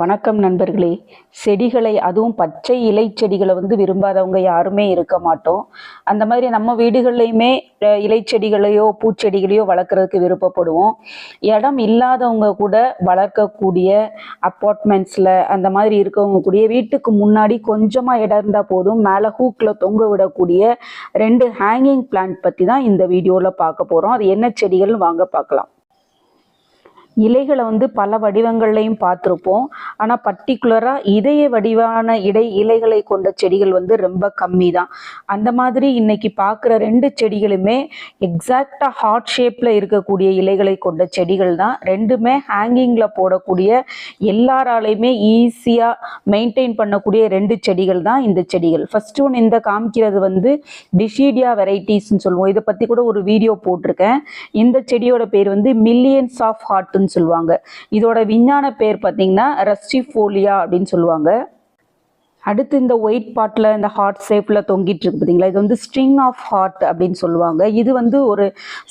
வணக்கம் நண்பர்களே. செடிகளை அதுவும் பச்சை இலை செடிகளை வந்து விரும்பாதவங்க யாருமே இருக்க மாட்டோம். அந்த மாதிரி நம்ம வீடுகள்லையுமே இலை செடிகளையோ பூச்செடிகளையோ வளர்க்குறதுக்கு விருப்பப்படுவோம். இடம் இல்லாதவங்க கூட வளர்க்கக்கூடிய அப்பார்ட்மெண்ட்ஸில் அந்த மாதிரி இருக்கவங்க கூடிய வீட்டுக்கு முன்னாடி கொஞ்சமாக இடம் இருந்தால் போதும் மேலே ஹூக்கில் தொங்க விடக்கூடிய ரெண்டு ஹேங்கிங் பிளான்ட் பற்றி தான் இந்த வீடியோவில் பார்க்க போகிறோம் அது என்ன செடிகள்னு வாங்க பார்க்கலாம். இலைகளை வந்து பல வடிவங்கள்லையும் பார்த்துருப்போம். ஆனால் பர்டிகுலராக இதய வடிவான இடை இலைகளை கொண்ட செடிகள் வந்து ரொம்ப கம்மி தான் அந்த மாதிரி இன்னைக்கு பார்க்குற ரெண்டு செடிகளுமே எக்ஸாக்டாக ஹார்ட் ஷேப்பில் இருக்கக்கூடிய இலைகளை கொண்ட செடிகள் தான் ரெண்டுமே ஹேங்கிங்கில் போடக்கூடிய எல்லாராலையுமே ஈஸியாக மெயின்டைன் பண்ணக்கூடிய ரெண்டு செடிகள் தான் இந்த செடிகள். ஃபர்ஸ்ட் ஒன் இந்த காமிக்கிறது வந்து டிஷீடியா வெரைட்டிஸ்னு சொல்லுவோம். இதை பற்றி கூட ஒரு வீடியோ போட்டிருக்கேன். இந்த செடியோட பேர் வந்து மில்லியன்ஸ் ஆஃப் ஹார்ட்னு சொல்லுவாங்க. இதோட விஞ்ஞான பேர் பார்த்தீங்கன்னா ரஸ்டிஃபோலியா அப்படின்னு சொல்லுவாங்க. அடுத்து இந்த ஒயிட் பாட்டில் இந்த ஹார்ட் ஷேப்பில் தொங்கிட்டு இருக்கு பார்த்தீங்களா இது வந்து ஸ்ட்ரிங் ஆஃப் ஹார்ட் அப்படின்னு சொல்லுவாங்க. இது வந்து ஒரு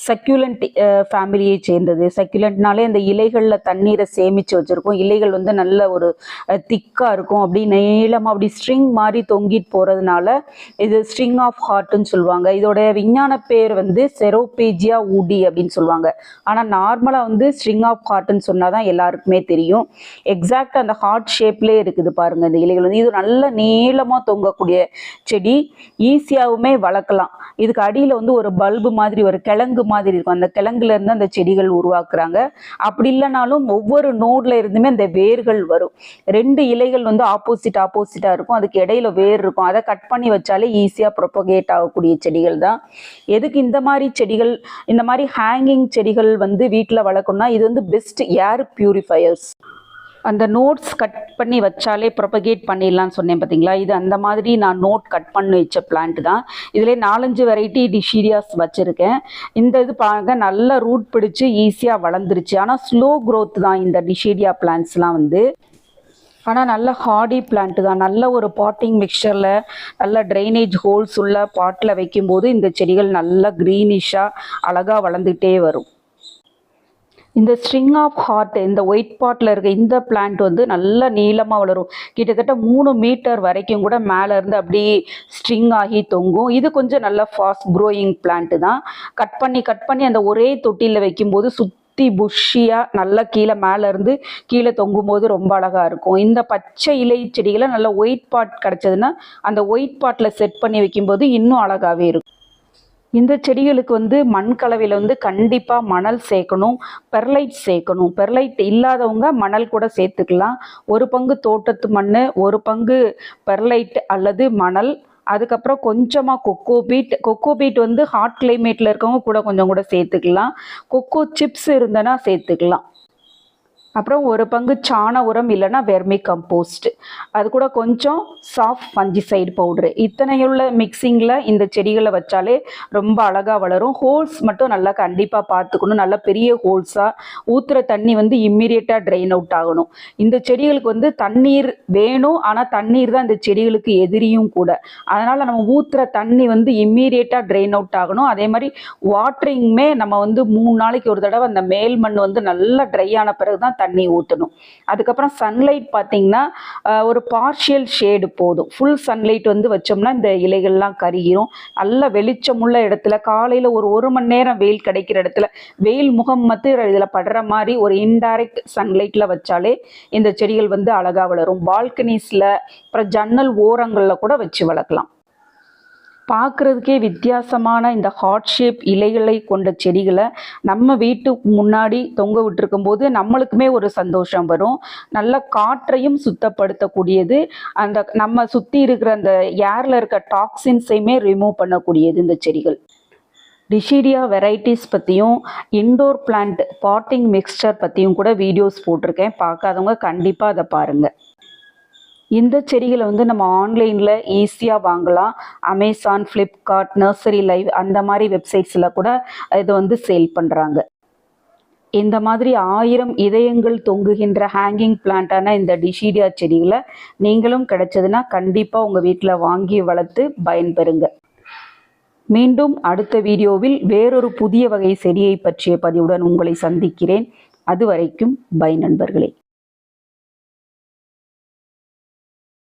சக்யூலண்ட் ஃபேமிலியை சேர்ந்தது. சக்யூலண்ட்னாலே அந்த இலைகளில் தண்ணீரை சேமித்து வச்சுருக்கோம். இலைகள் வந்து நல்ல ஒரு திக்காக இருக்கும். அப்படி நீளமாக அப்படி ஸ்ட்ரிங் மாதிரி தொங்கிட்டு போகிறதுனால இது ஸ்ட்ரிங் ஆஃப் ஹார்ட்னு சொல்லுவாங்க. இதோட விஞ்ஞான பேர் வந்து செரோபேஜியா ஊடி அப்படின்னு சொல்லுவாங்க. ஆனால் நார்மலாக வந்து ஸ்ட்ரிங் ஆஃப் ஹார்ட்னு சொன்னால் தான் எல்லாருக்குமே தெரியும். எக்ஸாக்ட் அந்த ஹார்ட் ஷேப்லேயே இருக்குது பாருங்கள் இந்த இலைகள் வந்து. இது நல்ல நீளமாக தொங்கக்கூடிய செடி ஈஸியாகவுமே வளர்க்கலாம். இதுக்கு அடியில் வந்து ஒரு பல்பு மாதிரி ஒரு கிழங்கு மாதிரி இருக்கும். அந்த கிழங்குல இருந்து அந்த செடிகள் உருவாக்குறாங்க. அப்படி இல்லைனாலும் ஒவ்வொரு நோட்ல இருந்துமே அந்த வேர்கள் வரும். ரெண்டு இலைகள் வந்து ஆப்போசிட் ஆப்போசிட்டாக இருக்கும். அதுக்கு இடையில வேர் இருக்கும். அதை கட் பண்ணி வச்சாலே ஈஸியாக ப்ரொபகேட் ஆகக்கூடிய செடிகள் தான். எதுக்கு இந்த மாதிரி செடிகள் இந்த மாதிரி ஹேங்கிங் செடிகள் வந்து வீட்டில் வளர்க்கணும்னா இது வந்து பெஸ்ட் ஏர் பியூரிஃபயர்ஸ் அந்த நோட்ஸ் கட் பண்ணி வச்சாலே ப்ரொபகேட் பண்ணிடலாம்னு சொன்னேன் பார்த்தீங்களா இது அந்த மாதிரி நான் நோட் கட் பண்ணி வச்ச பிளான்ட் தான். இதில் நாலஞ்சு வெரைட்டி டிஷீரியாஸ் வச்சுருக்கேன். இந்த இது பாருங்க நல்லா ரூட் பிடிச்சி ஈஸியாக வளர்ந்துருச்சு. ஆனால் ஸ்லோ க்ரோத் தான் இந்த டிஷீரியா பிளான்ட்ஸ்லாம் வந்து. ஆனால் நல்ல ஹார்டி பிளான்ட் தான். நல்ல ஒரு பாட்டிங் மிக்சரில் நல்ல ட்ரைனேஜ் ஹோல்ஸ் உள்ள பாட்டில் வைக்கும்போது இந்த செடிகள் நல்லா க்ரீனிஷாக அழகாக வளர்ந்துகிட்டே வரும். இந்த ஸ்ட்ரிங் ஆஃப் ஹார்ட் இந்த ஒயிட் பாட்டில் இருக்க இந்த பிளான்ட் வந்து நல்லா நீளமாக வளரும். கிட்டத்தட்ட மூணு மீட்டர் வரைக்கும் கூட மேலே இருந்து அப்படியே ஸ்ட்ரிங் ஆகி தொங்கும். இது கொஞ்சம் நல்ல ஃபாஸ்ட் க்ரோயிங் பிளான்ட்டு தான். கட் பண்ணி கட் பண்ணி அந்த ஒரே தொட்டியில் வைக்கும்போது சுற்றி புஷ்ஷியாக நல்லா கீழே மேலே இருந்து கீழே தொங்கும் போது ரொம்ப அழகாக இருக்கும். இந்த பச்சை இலை செடிகளை நல்லா ஒயிட் பாட் கிடச்சதுன்னா அந்த ஒயிட் பாட்டில் செட் பண்ணி வைக்கும்போது இன்னும் அழகாகவே இருக்கும். இந்த செடிகளுக்கு வந்து மண் கலவையில் வந்து கண்டிப்பாக மணல் சேர்க்கணும் பெர்லைட் சேர்க்கணும். பெர்லைட் இல்லாதவங்க மணல் கூட சேர்த்துக்கலாம். ஒரு பங்கு தோட்டத்து மண் ஒரு பங்கு பெர்லைட் அல்லது மணல். அதுக்கப்புறம் கொஞ்சமாக கொக்கோ பீட் கொக்கோ பீட் வந்து ஹாட் கிளைமேட்டில் இருக்கவங்க கூட கொஞ்சம் கூட சேர்த்துக்கலாம். கொக்கோ சிப்ஸ் இருந்தனா சேர்த்துக்கலாம். அப்புறம் ஒரு பங்கு சாண உரம் இல்லைன்னா வெர்மி கம்போஸ்ட் அது கூட கொஞ்சம் சாஃப்ட் ஃபஞ்சிசைடு பவுட்ரு இத்தனையுள்ள மிக்சிங்கில் இந்த செடிகளை வச்சாலே ரொம்ப அழகாக வளரும். ஹோல்ஸ் மட்டும் நல்லா கண்டிப்பாக பார்த்துக்கணும். நல்லா பெரிய ஹோல்ஸாக ஊற்றுற தண்ணி வந்து இம்மிடியட்டாக ட்ரெயின் அவுட் ஆகணும். இந்த செடிகளுக்கு வந்து தண்ணீர் வேணும். ஆனால் தண்ணீர் தான் இந்த செடிகளுக்கு எதிரியும் கூட. அதனால் நம்ம ஊற்றுற தண்ணி வந்து இம்மீடியட்டாக ட்ரெயின் அவுட் ஆகணும். அதே மாதிரி வாட்டரிங்குமே நம்ம வந்து மூணு நாளைக்கு ஒரு தடவை அந்த மேல் மண் வந்து நல்லா ட்ரை ஆன பிறகு தான் தண்ணி ஊற்றணும் அதுக்கப்புறம் சன்லைட் பார்த்தீங்கன்னா ஒரு பார்ஷியல் ஷேடு போதும். ஃபுல் சன்லைட் வந்து வச்சோம்னா இந்த இலைகள்லாம் கருகிரும். நல்ல வெளிச்சமுள்ள இடத்துல காலையில் ஒரு ஒரு மணி நேரம் வெயில் கிடைக்கிற இடத்துல வெயில் முகம் மத்து இதில் படுற மாதிரி ஒரு இன்டைரக்ட் சன்லைட்டில் வச்சாலே இந்த செடிகள் வந்து அழகாக வளரும். பால்கனிஸில் அப்புறம் ஜன்னல் ஓரங்களில் கூட வச்சு வளர்க்கலாம். பார்க்குறதுக்கே வித்தியாசமான இந்த ஹார்ட் ஷேப் இலைகளை கொண்ட செடிகளை நம்ம வீட்டுக்கு முன்னாடி தொங்க விட்டுருக்கும் போது நம்மளுக்குமே ஒரு சந்தோஷம் வரும். நல்ல காற்றையும் சுத்தப்படுத்தக்கூடியது. அந்த நம்ம சுற்றி இருக்கிற அந்த ஏரில் இருக்க டாக்ஸின்ஸையுமே ரிமூவ் பண்ணக்கூடியது இந்த செடிகள். டிஷீடியா வெரைட்டிஸ் பற்றியும் இன்டோர் பிளான்ட் பாட்டிங் மிக்ஸ்சர் பற்றியும் கூட வீடியோஸ் போட்டிருக்கேன். பார்க்காதவங்க கண்டிப்பாக அதை பாருங்கள் இந்த செடிகளை வந்து நம்ம ஆன்லைனில் ஈஸியாக வாங்கலாம். அமேசான் ஃப்ளிப்கார்ட் நர்சரி லைவ் அந்த மாதிரி வெப்சைட்ஸில் கூட இதை வந்து சேல் பண்ணுறாங்க இந்த மாதிரி ஆயிரம் இதயங்கள் தொங்குகின்ற ஹேங்கிங் பிளான்ட்டான இந்த டிஷீடியா செடிகளை நீங்களும் கிடைச்சதுன்னா கண்டிப்பாக உங்கள் வீட்டில் வாங்கி வளர்த்து பயன்பெறுங்க. மீண்டும் அடுத்த வீடியோவில் வேறொரு புதிய வகை செடியை பற்றிய பதிவுடன் உங்களை சந்திக்கிறேன். அதுவரைக்கும் பை நண்பர்களே.